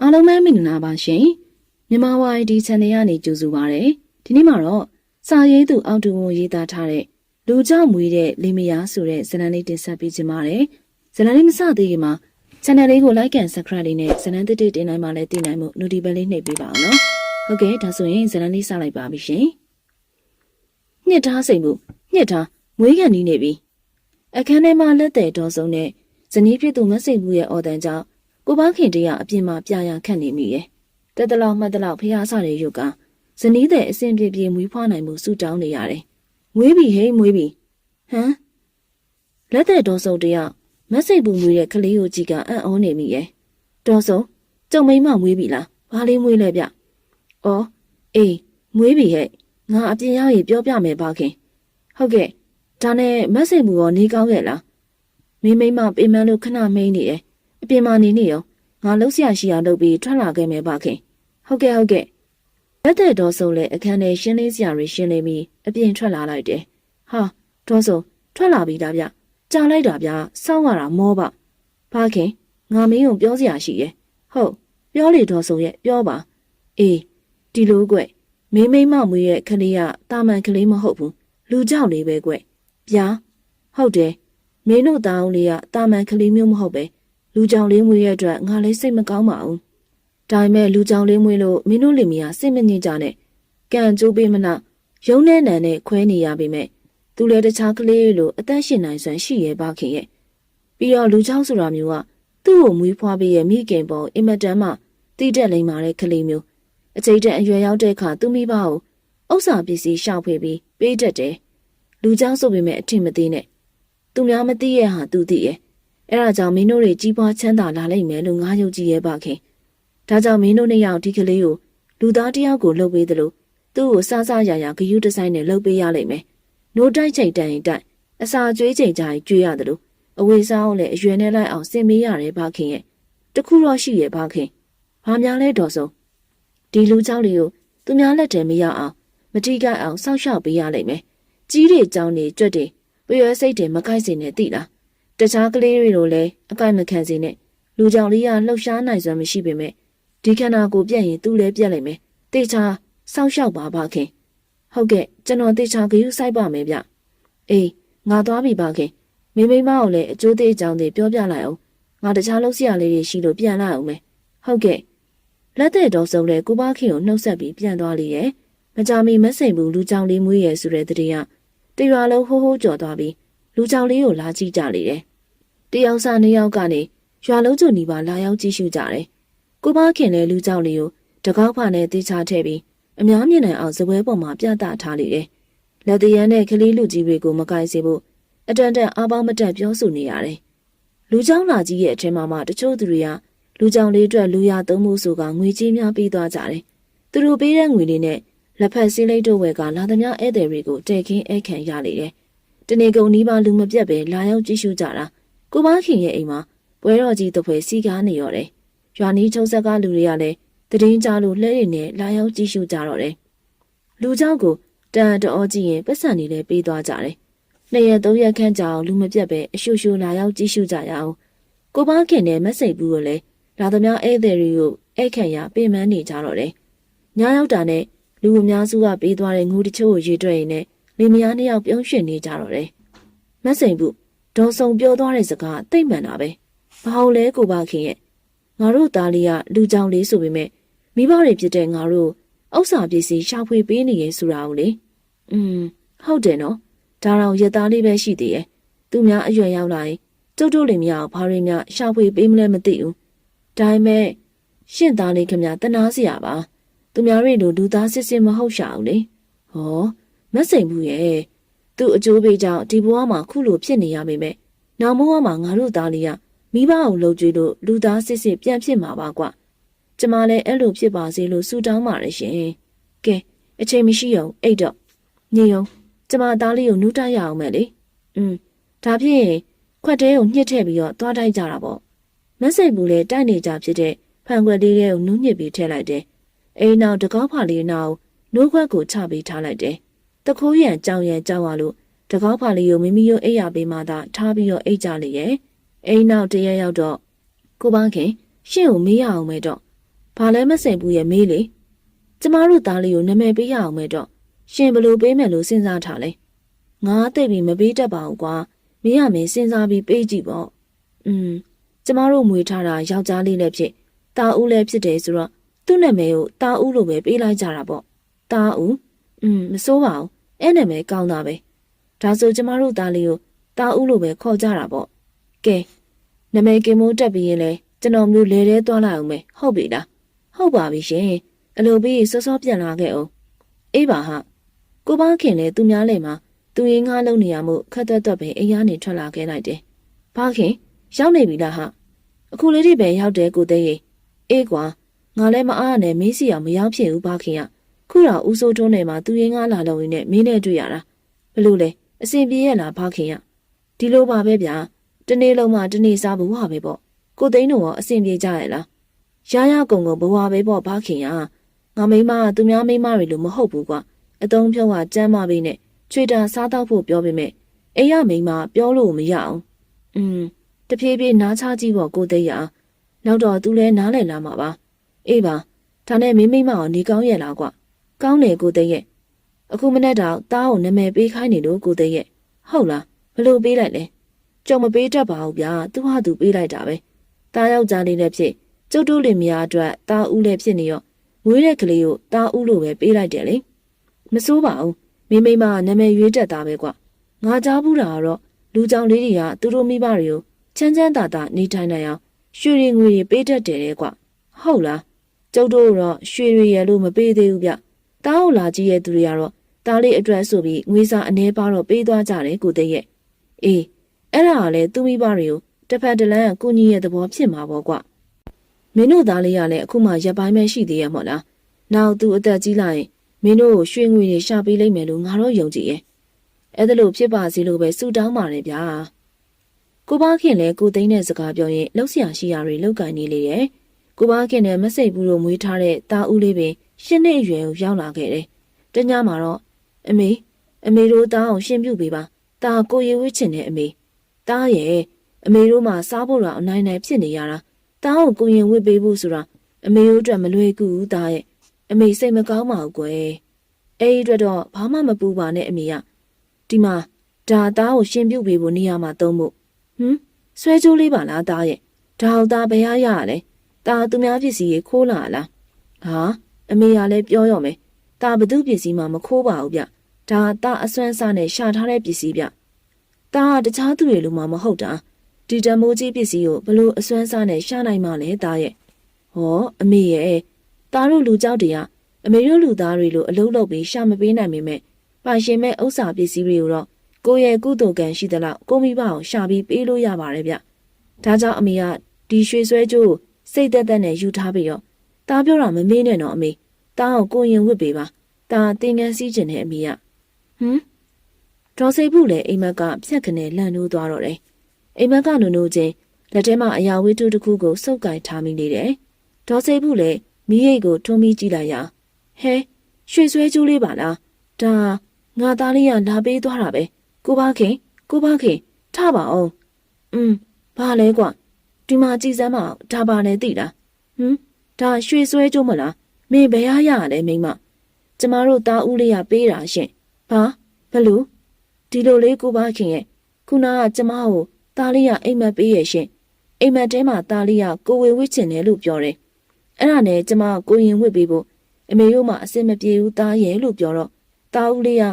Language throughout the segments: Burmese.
အားလုံးပဲမင်္ဂလာပါရှင်မြန်မာဝိုင်ဒီ channel ကနေကြိုဆိုပါရစေဒီနေ့မှာတော့စာရေးသူအောက်တူကိုရေးသားထားတဲ့လူကြောင့်မွေးတဲ့လင်မယားဆိုတဲ့ဇာတ်လမ်းလေးတင်ဆက်ပေးခြင်းပါတယ်ဇာတ်လမ်းလေးမစသေးခင်မှာ channel လေးကို like and subscribe လေးနဲ့ဇာတ်လမ်းတစ်တစ်တင်နိုင်မှလည်းတင်နိုင်မှု notification လေးနှိပ်ပေးပါအောင်နော်ဟုတ်ကဲ့ဒါဆိုရင်ဇာတ်လမ်းလေးစလိုက်ပါပြီရှင်ညှစ်ထားစိတ်မှုညှစ်ထားမွေးခံနေနေပြီအခန်းထဲမှာလက်တဲ့တော်ဆုံးနဲ့ဇနီးဖြစ်သူမစိတ်ဘူးရဲ့အော်တန်ကြောင့် ကိုပါခင်တရအပြင်မှာပြရခတ်နေမိရဲ့တက်တလောက်မှတ်တလောက်ဖះဆတဲ့ရုပ်ကဇနီးတဲ့အစင်ပြေပြေမွေးဖွားနိုင်မှုစူတောင်းနေရတယ်မွေးပြီဟဲ့မွေးပြီဟမ်လက်တဲ့တော်ဆုံးတရမစိတ်ဘူးမွေးတဲ့ကလေးကိုကြည့်ကအံ့ဩနေမိရဲ့တော်ဆုံးကျုံမိမမွေးပြီလားဘာလေးမွေးလဲဗျအော်အေးမွေးပြီဟဲ့ငါအပြင်ရောက်ရင်ပြောပြမယ်ပါခင်ဟုတ်ကဲ့ဒါနဲ့မစိတ်ဘူးရောနေကောင်းရဲ့လားမိမိမပေးမန်းလို့ခဏမိန်နေရဲ့ အပြင်မှာနေနေရောငါလှုပ်ရှားရှိအောင်လုပ်ပြီးထွက်လာခဲ့မယ်ပါခင်ဟုတ်ကဲ့ဟုတ်ကဲ့လက်တဲ့တော်ဆုံးလဲအခန်းထဲရှင်းလေးစရာတွေရှင်းနေပြီးအပြင်ထွက်လာလိုက်တယ်ဟာတော်ဆုံးထွက်လာပြီသားဗျကြာလိုက်တာဗျစောင်းရတာမောပါဘာခင်ငါမင်းကိုပြောစရာရှိရဲ့ဟုတ်ပြောလေတော်ဆုံးရဲ့ပြောပါအေးဒီလိုကွမင်းမိမမွေးရဲ့ကလေးကတာမန်ကလေးမဟုတ်ဘူးလူကြောက်လေးပဲကွဗျာဟုတ်တယ်မင်းတို့တောင်းလေးကတာမန်ကလေးမျိုးမဟုတ်ပဲ လူကြောင်လေးမွေးရဲ့အတွက်ငါလည်းစိတ်မကောင်းပါဘူးဒါပေမဲ့လူကြောင်လေးမွေးလို့မင်းတို့လင်မယားစိတ်မငြိမ်ကြနဲ့ကံကြိုးပေးမနာရုံးနဲ့နံနဲ့ခွဲနေရပေမဲ့သူလည်းတခြားကလေးလိုအသက်ရှင်နိုင်စွမ်းရှိရဲ့ပါခင်ရဲ့ပြီးတော့လူကြောင်ဆိုတာမျိုးကသူ့ကိုမွေးဖွားပေးရဲ့မိခင်ပေါ်အင်မတန်မှတိတက်လိမ့်မာတဲ့ကလေးမျိုးအချိန်တန်အရွယ်ရောက်တဲ့အခါသူမိဘကိုဥစ္စာပစ္စည်းရှောက်ဖွေပြီးပေးတတ်တယ်လူကြောင်ဆိုပေမဲ့အထင်မသေးနဲ့သူများမသိရဲ့ဟာသူသိရဲ့ အဲ့ဒါကြောင့်မင်းတို့တွေကြီးပွားချမ်းသာလာလိမ့်မယ်လို့ငါယုံကြည်ရဲ့ပါခင်ဒါကြောင့်မင်းတို့နှစ်ယောက်ဒီကလေးကိုလူသားတစ်ယောက်ကိုလှုပ်ပေးသလိုသူ့ကိုစားစားရရဂယုတဆိုင်နဲ့လှုပ်ပေးရလိမ့်မယ်နိုးတိုက်ချိန်တိုင်ရင်တိုင်အစာကျွေးချိန်ကြရင်ကျွေးရသလိုအဝေးစားအောင်လည်းအရွယ်နဲ့လိုက်အောင်စင်မေးရတယ်ပါခင်ရဲ့တခုတော့ရှိရဲ့ပါခင်ဘာများလဲတော်ဆုံးဒီလူเจ้าလေးကိုသူများလက်ထဲမရအောင်မတိကအောင်စောက်ရှောက်ပေးရလိမ့်မယ်ကြီးတွေเจ้าနေကြွက်တွေပျော်စိတ်တွေမကိုက်စင်နဲ့တိလား တခြားကလေးတွေလိုလည်းအကိုက်မခံစေနဲ့လူကြောင်လေးကလှုပ်ရှားနိုင်စွမ်းမရှိပေမဲ့ဒီခန္ဓာကိုပြက်ရင်သူ့လည်းပြက်လိုက်မယ်တေချာစောက်ရှောက်ပါပါခင်ဟုတ်ကဲ့ကျွန်တော်တေချာဂရုစိုက်ပါမယ်ဗျအေးငါသွားပြီပါခင်မိမိမအောင်လည်းအကျိုးသေးအကြောင်းတွေပြောပြလိုက်အောင်ငါတခြားလုပ်စရာလေးတွေရှိလို့ပြန်လာအောင်မယ်ဟုတ်ကဲ့လက်တဲ့တော်ဆုံးလဲကိုပါခင်ကိုနှုတ်ဆက်ပြီးပြန်သွားလေရဲ့မကြမီမစိန်ဘူးလူကြောင်လေးမွေးရဲ့ဆိုတဲ့တည်းကတရွာလုံးဟိုးဟိုးကြော်သွားပြီး လူကြောင်လေးကိုလာကြည့်ကြလေတယ်။တယောက်စားနှစ်ယောက်ကနေရွာလုံးကျနီပါလာရောက်ကြည့်ရှုကြတယ်။ကိုပါခင်လည်းလူကြောင်လေးကိုတကောက်ဖာနဲ့တေးချထည့်ပြီးအများမြင်နိုင်အောင်ဇပွဲပေါ်မှာပြသထားလေတယ်။လက်တရန်နဲ့ကလေးလူကြီးတွေကိုမကိုင်စေဖို့အတန်တန်အားပေါင်းမတက်ပြောဆိုနေရတယ်။လူကြောင်လာကြီးရဲ့အထင်မှာမှတချို့သူတွေကလူကြောင်လေးအတွက်လူရသုံးမှုဆိုကငွေကြီးများပေးသွားကြတယ်။သူတို့ပေးတဲ့ငွေလေးနဲ့လက်ဖက်စည်းလိတ်တို့ဝယ်ကလာသမျှဧည့်သည်တွေကိုတဲခင်းဧခံရလေတယ်။ တနေကုန်နီးပါလူမပြတ်ပဲလာရောက်ကြည့်ရှုကြတာ။ကိုမခင်ရဲ့အိမ်မှာပွဲတော်ကြီးတစ်ဖွဲစီကားနေရော်တယ်။ရွာနီးချုံဆက်ကလူတွေကလည်းတည်င်းကြလို့လှဲရည်နဲ့လာရောက်ကြည့်ရှုကြတော့တယ်။လူเจ้าကိုတန်တော်ကြည့်ရင်ပတ်စံနေလဲပေးသွားကြတယ်။နှစ်ရက်သုံးရက်ခန့်ကြာအောင်လူမပြတ်ပဲအရှုရှုလာရောက်ကြည့်ရှုကြရအောင်။ကိုမခင်နဲ့မစိတ်ဘူးကိုလည်းလာသမျှဧည့်သည်တွေကိုဧခံရပြင်ပန်းနေကြတော့တယ်။ညရောက်တာနဲ့လူအများစုကပေးသွားတဲ့ငွေတချို့ကိုရေတွက်ရင်းနဲ့ လေမယားနှစ်ယောက်ပြုံးရွှင်နေကြတော့တယ်။မစိန်ဘူးဒေါ်ဆုံပြောသွားတဲ့စကားတိတ်မှန်တာပဲ။ဘာလို့လဲကိုပါခင်ရဲ့ငါတို့သားလေးကလူကြောင်လေးဆိုပေမဲ့မိဘတွေဖြစ်တဲ့ငါတို့ဥစ္စာပစ္စည်းရှာဖွေပေးနေရဲဆိုတာကိုလေ။อืมဟုတ်တယ်နော်။ဒါတော့ရသားလေးပဲရှိသေးရဲ့။သူများအရွယ်ရောက်လာရင်ကျုပ်တို့လင်မယားဘာတွေများရှာဖွေပေးမလဲမသိဘူး။ဒါပေမဲ့ရှင့်သားလေးခင်ဗျာတနာစရာပါ။သူများတွေလိုလူသားစစ်စစ်မဟုတ်ရှာဘူးလေဟော မစိန်ဘူးရဲ့သူ့အကျိုးပေးကြောင့်ဒီဘဝမှာခုလိုဖြစ်နေရမိမဲ့နောက်ဘဝမှာငါတို့သားလေးကမိဘအောင်လှုပ်ကြွေးလို့လူသားစစ်စစ်ပြန်ဖြစ်မှာပါကွကျမလည်းအဲ့လိုဖြစ်ပါစေလို့ဆုတောင်းပါတယ်ရှင်ကဲအချိန်မရှိအောင်အိတ်တော့ညင်အောင်ကျမသားလေးကိုနူးတိုက်ရအောင်မယ်လေอืมဒါဖြင့်ခွက်တဲကိုညှစ်ထည့်ပြီးတော့သွားတိုက်ကြတာပေါ့မစိန်ဘူးလေတိုက်နေကြဖြစ်တဲ့ဖန်ခွက်လေးကိုနူးညှစ်ပြီးထည့်လိုက်တယ်အိမ်နောက်တကောက်ဖာလေးနောက်နိုးခွက်ကိုချပေးထားလိုက်တယ်။ တခိုးရန်ကြောင်ရန်ကြောက်ရလို့တကောက်ဖာလေးကိုမိမိတို့အိပ်ရပေးမှသာထားပြီးတော့အိတ်ကြလေရဲ့။အိမ်နောက်တရက်ရောက်တော့ကိုပန်းခင်ရှင့်ကိုမေးရအောင်မဲတော့ ဘာလဲမစိန်ဘူးရဲ့မေးလေကျမတို့သားလေးကိုနာမည်ပေးရအောင်မဲ့တော့ရှင်ဘလို့ပေးမယ်လို့စဉ်းစားထားလဲငါသိပြီမပေးတတ်ပါဘူးကွာမင်းရမင်းစဉ်းစားပြီးပေးကြည့်ပေါ့อืมကျမတို့မွေထားတာယောက်ျားလေးလည်းဖြစ်တာဦးလည်းဖြစ်တယ်ဆိုတော့သူ့နာမည်ကိုတာဦးလို့ပဲပေးလိုက်ကြတာပေါ့တာဦးอืมမစိုးပါဘူး အဲ့နာမည်ကောင်းတာပဲဒါဆိုကျမတို့သားလေးကိုတာဦးလို့ပဲခေါ်ကြတာပေါ့ကဲနာမည်ကင်မိုးတက်ပြီးရင်လေကျွန်တော်မျိုးလဲလဲသွားလိုက်အောင်မယ်ဟုတ်ပြီလားဟုတ်ပါပြီရှင်အလိုပြီးစောစောပြန်လာခဲ့အောင်အေးပါဟာကိုပါခင်လေသူများလေမှာသူရင်းငါးလုံးနေရမှုခက်သက်သက်ပဲအိမ်ကနေထွက်လာခဲ့လိုက်တယ်ဘာခင်ရောက်နေပြီလားဟာအခုလေးဒီပဲရောက်တယ်ကိုသိရင်အေးကွာငါလည်းမအားနဲ့မင်းစီအောင်မရောက်ဖြစ်ဘူးဘာခင်က ခုတော့ဦးစိုးတွန်းနေမှာသူရင်းငါးလာလုံးရင်းနဲ့မင်းနဲ့တွေ့ရတာဘလို့လဲအဆင်ပြေရဲ့လားဘာခင်ကဒီလိုပါပဲဗျာတနေ့လုံးမှတနေ့စားဘူးဟာပဲပေါ့ကိုသိန်းတို့ရောအဆင်ပြေကြရဲ့လားရရကုံကုံဘဝပဲပေါ့ဘာခင်ကငါမိမကသူများမိမတွေလို့မဟုတ်ဘူးကွာအတုံးဖြုံးကကြမ်းမပေးနဲ့ချွေတာစားတော့ဖို့ပြောပေမဲ့အိမ်ရမိမပြောလို့မရအောင်อืมတဖြည်းဖြည်းနားချကြည့်ပေါ့ကိုသိန်းရနောက်တော့သူလဲနားလည်လာမှာပါအေးပါဒါနဲ့မိမိမအောင်နေကောင်းရဲ့လားကွာ ကောင်းတယ်ကိုသိန်းရဲ့အခုမနေ့တော့တားကိုနာမည်ပေးခိုင်းနေလို့ကိုသိန်းရဲ့ဟုတ်လားဘလို့ပေးလိုက်လဲကြုံမပေးတတ်ပါဘူးဗျာသူဟာသူပေးလိုက်တာပဲတားယောက်ျားလေးလည်းဖြစ်ကျုပ်တို့လင်မယားအတွက်တားဦးလည်းဖြစ်နေရောမွေးတဲ့ကလေးကိုတားဦးလို့ပဲပေးလိုက်တယ်လေမစိုးပါဘူးမိမိမနာမည်ရွေးတက်တာပဲကွာငါကြားဘူးတာကတော့လူကြောင်လေးတွေကသူတို့မိဘတွေကိုချမ်းချမ်းသာသာနေထိုင်နိုင်အောင်ရွှေရီငွေတွေပေးတတ်တယ်လေကွာဟုတ်လားကျုပ်တို့တော့ရွှေရီရလို့မပေးသေးဘူးဗျ တားဟုတ်လာကြီးရဲ့သူတွေကတော့တားလေးအတွက်ဆိုပြီးငွေစာအနေပါတော့ပေးသွားကြတယ်ကိုသိရဲ့အေးအဲ့ဒါကလည်းသူမိဘတွေကိုတစ်ဖက်တစ်လမ်းကကုညီရဲ့သဘောဖြစ်မှာပေါ့ကွာမင်းတို့သားလေးကလည်းအခုမှရက်ပိုင်းပဲရှိသေးရမို့လားနောက်သူအသက်ကြီးလာရင်မင်းတို့ကိုရွှေငွေတွေရှာပေးလိုက်မယ်လို့ငါတော့ယုံကြည်ရဲ့အဲ့ဒါလို့ဖြစ်ပါစေလို့ပဲဆုတောင်းပါတယ်ဗျာကိုပါခင်လည်းကိုသိန်းတဲ့စကားပြောရင်လှုပ်ရှားရှိရာတွေလောက်ကင်နေလေရဲ့ကိုပါခင်နဲ့မစိတ်ဘူးလို့မွေးထားတဲ့တာဦးလေးပင် ရှင်းနှစ်အရွယ်ကိုရောက်လာခဲ့တယ်တညမှာတော့အမေအမေတို့တားအောင်ရှင်းပြပေးပါတာကိုရီဝှချင်တဲ့အမေတားရဲ့အမေတို့မှစားဖို့တော့အနိုင်နိုင်ဖြစ်နေရတာတားကိုကိုရင်ဝှပေးဖို့ဆိုတာအမေတို့အတွက်မလွယ်ကူဘူးတားရဲ့အမေစိတ်မကောင်းပါဘူးကွယ်အဲ့ဒီအတွက်တော့ဘာမှမပူပါနဲ့အမေကဒီမှာဒါသားကိုရှင်းပြုတ်ပေးဖို့နေရာမှာသုံးဖို့ဟမ်ဆွဲကြိုးလေးပါလားသားရဲ့ဒါဟုတ်သားဘယ်ရရရလဲသားသူများပစ္စည်းကြီးခိုးလာလားဟာ အမေကလည်းပြောရောမယ်သားဘသူပစ္စည်းမှမခိုးပါဘူးဗျဒါသားအစွမ်းစားနဲ့ရှာထားတဲ့ပစ္စည်းဗျသားကတခြားသူတွေလိုမှမဟုတ်တာဒီတမိုးကြီးပစ္စည်းကိုဘလို့အစွမ်းစားနဲ့ရှာနိုင်မှလဲသားရဲ့ဟောအမေရဲ့သားတို့လူကြောက်တွေကအမေတို့လူသားတွေလိုအလုံးလုံးပြီးရှာမပေးနိုင်ပေမဲ့ပိုင်ရှင်မဲ့ဥစ္စာပစ္စည်းတွေကိုတော့ကိုယ့်ရဲ့ကုသိုလ်ကံရှိသလောက်ကိုမိဘအောင်ရှာပြီးပေးလို့ရပါတယ်ဗျဒါကြောင့်အမေကဒီရွှေဆွဲကြိုးကိုစိတ်သက်သက်နဲ့ယူထားပြီးတော့ သားပြောတာမမေးနဲ့တော့အမေသားကိုကိုရင်ဝစ်ပေးပါသားတင်ငန်းစည်းကျင်တဲ့အမေကဟမ်ဒေါ်စိတ်ဘူးလည်းအိမ်မက်ကဖြက်ခနဲ့လန့်နိုးသွားတော့တယ်အိမ်မက်ကနုံနုံချင်းလက်ထဲမှာအရာဝတ္ထုတစ်ခုကိုစုပ်ကင်ထားမိနေတယ်ဒေါ်စိတ်ဘူးလည်းမိရိတ်ကိုထုံးပြီးကြည့်လိုက်ရဟဲရွှေဆွဲကြိုးလေးပါလားဒါငါသားလေးကလာပေးသွားတာပဲကိုပါခင်ကိုပါခင်ထပါအောင်อืมဘာလဲကွဒီမှာကြည်စမ်းမအောင်ဒါပါနဲ့သိလားဟမ် ဒါရွှေဆွဲကြိုးမလားမင်းဘယ်ရရလဲမိမကျမတို့သားဦးလေးကပေးတာရှင်ဘာဘလို့ဒီလိုလေးကိုပါခင်ရဲ့ခုနကကျမကိုသားလေးကအိမ်မက်ပေးရဲ့ရှင်အိမ်မက်တဲမှာသားလေးကကိုဝေဝစ်ချင်တယ်လို့ပြောတယ်အဲ့ဒါနဲ့ကျမကိုရင်ဝစ်ပေးဖို့အမေတို့မှအစင်မပြေဘူးသားရဲ့လို့ပြောတော့သားဦးလေးက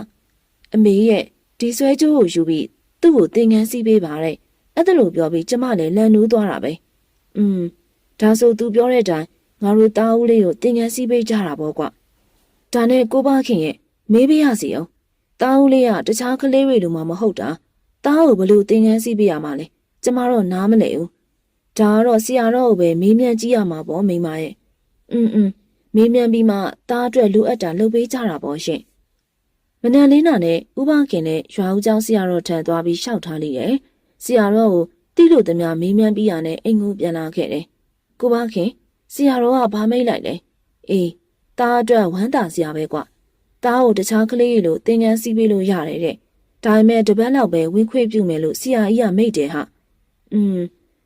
အမေရဲ့ဒီဆွဲကြိုးကိုယူပြီးသူ့ကိုသင်ငန်းစီးပေးပါတဲ့အဲ့ဒါလို့ပြောပြီးကျမလည်းလန်နိုးသွားတာပဲอืมဒါဆိုသူပြောတဲ့အတိုင်း ငါတို့တားဦးလေးကိုတင်ငန်းစီးပေးကြတာပေါ့ကွ။ဒါနဲ့ကိုဘခင်ရဲ့မေးပြရစီအောင်။တားဦးလေးကတခြားကလေးတွေလိုမှမဟုတ်တာ။တားကိုဘလို့တင်ငန်းစီးပေးရမှာလဲ။ကျမတော့နားမလည်ဘူး။ဒါကတော့ဆရာတော်ကိုပဲမေးမြန်းကြည့်ရမှာပေါ့မိမရဲ့။အင်းအင်းမေးမြန်းပြီးမှတားအတွက်လိုအပ်တာလုပ်ပေးကြတာပေါ့ရှင်။မနက်လင်းနာနဲ့ဥပခင်နဲ့ရွာဦးကျောင်းဆရာတော်ထံသွားပြီးရှောက်ထားလိုက်တယ်။ဆရာတော်ကိုတိလို့တည်းများမေးမြန်းပြီးရနဲ့အိမ်ကိုပြန်လာခဲ့တယ်။ကိုဘခင် ဆရာတော်ကဘာမိတ်လိုက်လဲအေးသားအတွက်ဝမ်းသာစရာပဲကွသားကိုတခြားကလေးလိုသင်ငန်းစီးပေးလို့ရတယ်တဲ့ဒါပေမဲ့တပတ်လောက်ပဲဝင်းခွေပြုမယ်လို့ဆရာကြီးကမိတ်တယ်ဟာอืม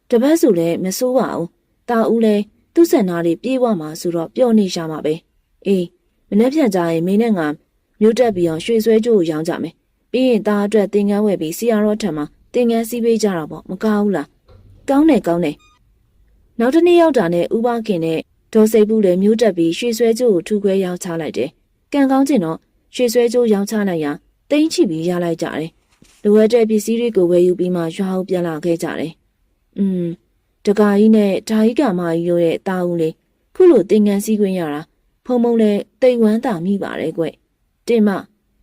တပတ်ဆိုလည်းမစိုးပါဘူးတာဦးလဲသူ့ဆန္ဒတွေပြေးဝမှာဆိုတော့ပျော်နေရှာမှာပဲအေးမနေ့ဖြန်ကြရင်မင်းနဲ့ငါမြို့တက်ပြီးအောင်ရွှေဆွဲကြိုးကိုရောင်းကြမယ်ပြီးရင်သားအတွက်သင်္ကန်းဝယ်ပြီးစီယာရောထံမှာသင်္ကန်းစီးပေးကြတာပေါ့မကောင်းဘူးလားကောင်းတယ်ကောင်းတယ် နောက်တစ်နေ့ရောက်တာနဲ့ဥပခင်နဲ့ဒေါ်စိတ်ဘူးလည်းမျိုးတက်ပြီးရွှေဆွဲကျိုးကိုထူခွဲရောင်းချလိုက်တယ်။ကံကောင်းခြင်းတော့ရွှေဆွဲကျိုးရောင်းချလိုက်ရာတိမ့်ချပြီးရလိုက်ကြတယ်။လိုအပ်တဲ့ပစ္စည်းတွေကိုဝယ်ယူပြီးမှရွာကိုပြန်လာခဲ့ကြတယ်။အင်းတကာကြီးနဲ့ဓာကြီးကမာကြီးတို့ရဲ့တာဦးလေးခုလိုသင်္ကန်းစည်းခွင့်ရတာဖုံဖုံလည်းတိတ်ဝမ်းသာမိပါတယ်ကွ။တင်မ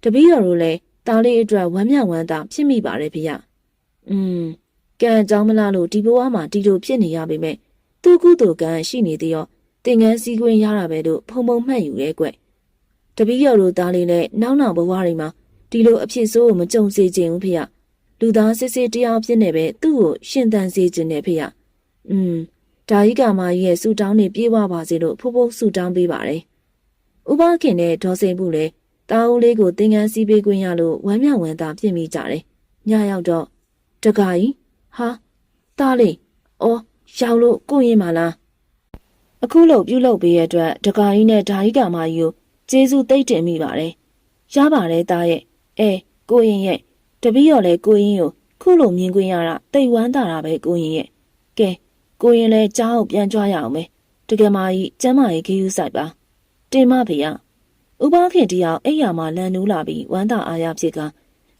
တပည့်တော်တို့လည်းတားလေးအတွက်ဝမ်းမြောက်ဝမ်းသာဖြစ်မိပါတယ်ဖေရ။အင်းကံကြောင်းမလားလို့ဒီဘဝမှာဒီလိုဖြစ်နေရပေမဲ့ သူ့ကုသိုလ်ကံရှိနေသေးရောသင်္ကန်းစည်းခွင့်ရတာပဲလို့ဖုံဖုံမှတ်ယူရဲကွတပည့်တော်တို့တားလေးလည်းနောက်နောက်ဘဝတွေမှာဒီလိုအဖြစ်ဆိုးကိုမကြုံစေချင်ဘူးဖေ။လူသားစစ်စစ်တရားဖြစ်နေပဲသူ့ကိုရှင်သန်စေချင်တယ်ဖေ။อืมဒါကြီးကမာကြီးရဲ့ဆူတောင်းနေပြေးဝပါစေလို့ဖိုးဖိုးဆူတောင်းပေးပါတယ်။ဥပခင်နဲ့ဒေါ်စိန်မှုလည်းတာဦးလေးကိုသင်္ကန်းစီးပေးခွင့်ရလို့ဝမ်းမြောက်ဝမ်းသာဖြစ်မိကြတယ်။ညရောက်တော့တကာကြီးဟာတားလေးအော် ရောက်လို့ကိုရင်မလား။အခုလို့ပြုလုပ်ပေးရတဲ့အတွက်တကာကြီးနဲ့ဒါကြီးကမာကြီးကိုကျေးဇူးသိမ့်တင်မိပါတယ်။ရပါတယ်တားရဲ့အဲကိုရင်ရဲ့တပည့်တော်လည်းကိုရင်ကိုခုလိုမြင်ခွင့်ရတာတိတ်ဝမ်းသာတာပဲကိုရင်ရဲ့ကဲကိုရင်လည်းကြားကိုပြန်ကြွားရအောင်မယ်တကယ်မကြီးကျမ်းမာရေးခီးယူဆိုင်ပါတင်မဖေရဥပခင်တယောက်အိယာမှာလန်နူးလာပြီးဝမ်းသာအားရဖြစ်က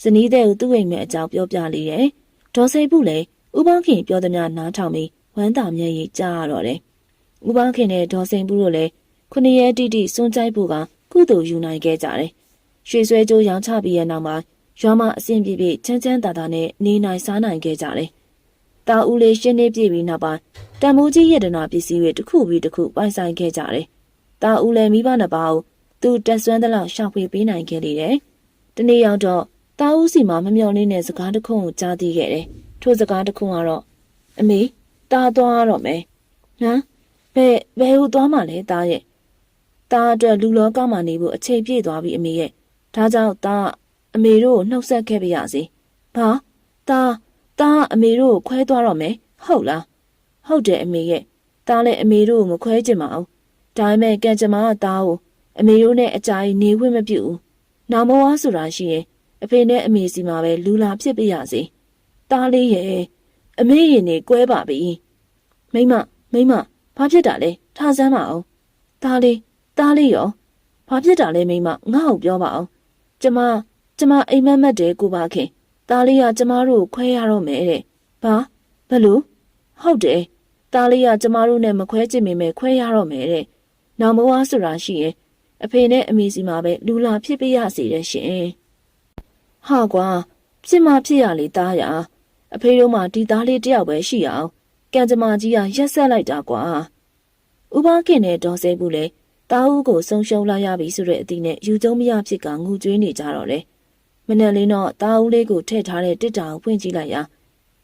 ဇနီးတဲ့ကိုသူ့အိမ်မဲ့အကြောင်းပြောပြလေတယ်ဒေါ်စိတ်ဘူးလည်းဥပခင်ပြောသမျှနားထောင်ပြီး ဝမ်းသာမျက်ရည်ကြားရတော့တယ်ဥပခင်နဲ့ဒေါ်စိန်ဘူးတို့လည်းခုနှစ်ရက်တိတိစွန့်ကြိုက်ဖို့ကကုသိုလ်ယူနိုင်ခဲ့ကြတယ်ရွှေဆွဲကြိုးရောင်းချပြီးရဲ့နောက်မှာရွာမအဆင်ပြေပြေချမ်းချမ်းသာသာနဲ့နေနိုင်စားနိုင်ခဲ့ကြတယ်တာဦးလေးရှင်းနေပြပြီးနောက်ပိုင်းတန်မိုးကြီးရတနာပစ္စည်းတွေတစ်ခုပြီးတစ်ခုပိုင်ဆိုင်ခဲ့ကြတယ်။တာဦးလည်းမိဘနှစ်ပါးကိုသူတက်ဆွမ်းသလောက်ရှောက်ဖွေပေးနိုင်ခဲ့လေတယ်။တနေ့ရောက်တော့တာဦးစီမှာမမျော်လင့်တဲ့စကားတစ်ခုကိုကြားသိခဲ့တယ်။ထိုစကားတစ်ခုကတော့အမေ တာသွားရတော့မယ်။ဟမ်ဘယ်ဘယ်ဟိုသွားမှလဲတာရဲ့။တာအတွက်လူလောကမှာနေဖို့အချိန်ပြည့်သွားပြီအမေရဲ့။ဒါကြောင့်တာအမေတို့ကိုနှုတ်ဆက်ခဲ့ပါရစေ။ဘာတာတာအမေတို့ကိုခွဲသွားတော့မယ်ဟုတ်လားဟုတ်တယ်အမေရဲ့တားလည်းအမေတို့ကိုမခွဲချင်ပါဘူးဒါပေမဲ့ကံကြမ္မာကတားကိုအမေတို့နဲ့အကြိုင်နေခွင့်မပြုဘူးနာမဝါဆိုတာရှိရင်အဖေနဲ့အမေစီမှာပဲလူလာဖြစ်ပြရစေတားလေးရဲ့ အမေရင်နေကွဲပါပြီမိမမိမဘာဖြစ်တာလဲထားစမ်းပါအောင်တားလေးတားလေးရောဘာဖြစ်တာလဲမိမငါ့ကိုပြောပါအောင်ကျမကျမအိမ်မက်မက်တယ်ကိုပါခင်သားလေးကကျမတို့ကိုခွဲရတော့မယ်တဲ့။ဘာဘလို့ဟုတ်တယ်။သားလေးကကျမတို့နဲ့မခွဲချင်မိမယ်ခွဲရတော့မယ်တဲ့။နောင်ဘဝဆိုတာရှိရင်အဖေနဲ့အမေစီမှာပဲလူလာဖြစ်ပြရစီတဲ့ရှင်။ဟာကွာဖြစ်မှဖြစ်ရလေသားရ အဖေတို့မှဒီသားလေးတယောက်ပဲရှိအောင်ကံကြမ္မာကြီးကရက်ဆက်လိုက်တာကွာ။ဥပခင်နဲ့ဒေါ်စဲဘူးလေတားဦးကိုဆုံးရှုံးလာရပြီဆိုတဲ့အသည့်နဲ့ယူကျုံမရဖြစ်ကငူကျွေးနေကြတော့လေ။မနေ့လေးတော့တာဦးလေးကိုထည့်ထားတဲ့တစ်တာကိုဖွင့်ကြည့်လိုက်ရာ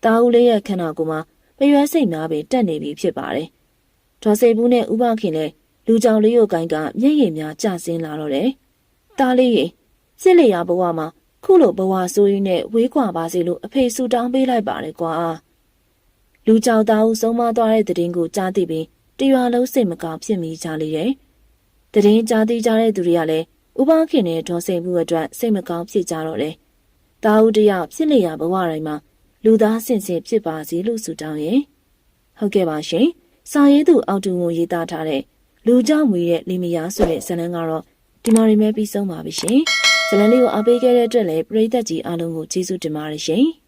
တာဦးလေးရဲ့ခန္ဓာကိုယ်မှာပရွက်စိတ်များပင်တက်နေပြီဖြစ်ပါတယ်။ဒေါ်စိတ်ဘူးနဲ့ဥပခင်လည်းလူကြောင်လေးကိုကိုင်းကမျက်ရည်များကျဆင်းလာတော့တယ်။တားလေးရေစစ်လေရဘဝမှာ ခုလိုဘဝဆိုးရင်းနဲ့ဝေးကွာပါစေလို့အဖေဆူတောင်းပေးလိုက်ပါတယ်ကွာ။လူကြောင်သားဦးဆုံးမသွားတဲ့တည်င်းကိုကြားသိပြီးတရွာလုံးစိတ်မကောင်းဖြစ်မိကြလေတယ်။တည်င်းကြားသိကြတဲ့သူတွေကလည်းဥပခင်နဲ့ဒေါ်စိန်ဘူးအတွက်စိတ်မကောင်းဖြစ်ကြတော့တယ်။တာဦးတယောက်ဖြစ်နေရဘဝတိုင်းမှာလူသားစင်စင်ဖြစ်ပါစေလို့ဆုတောင်းရင်ဟုတ်ကဲ့ပါရှင်။စာရေးသူအောက်တူကိုရေးသားထားတဲ့လူကြောင့်မွေရဲ့လီမယားဆိုတဲ့ဇာတ်လမ်းကတော့ဒီမှာနေမဲ့ပြီးဆုံးပါပြီရှင်။ ဇာတ်လမ်းလေးကိုအားပေးခဲ့တဲ့အတွက်လည်းပရိသတ်ကြီးအားလုံးကိုကျေးဇူးတင်ပါတယ်ရှင်။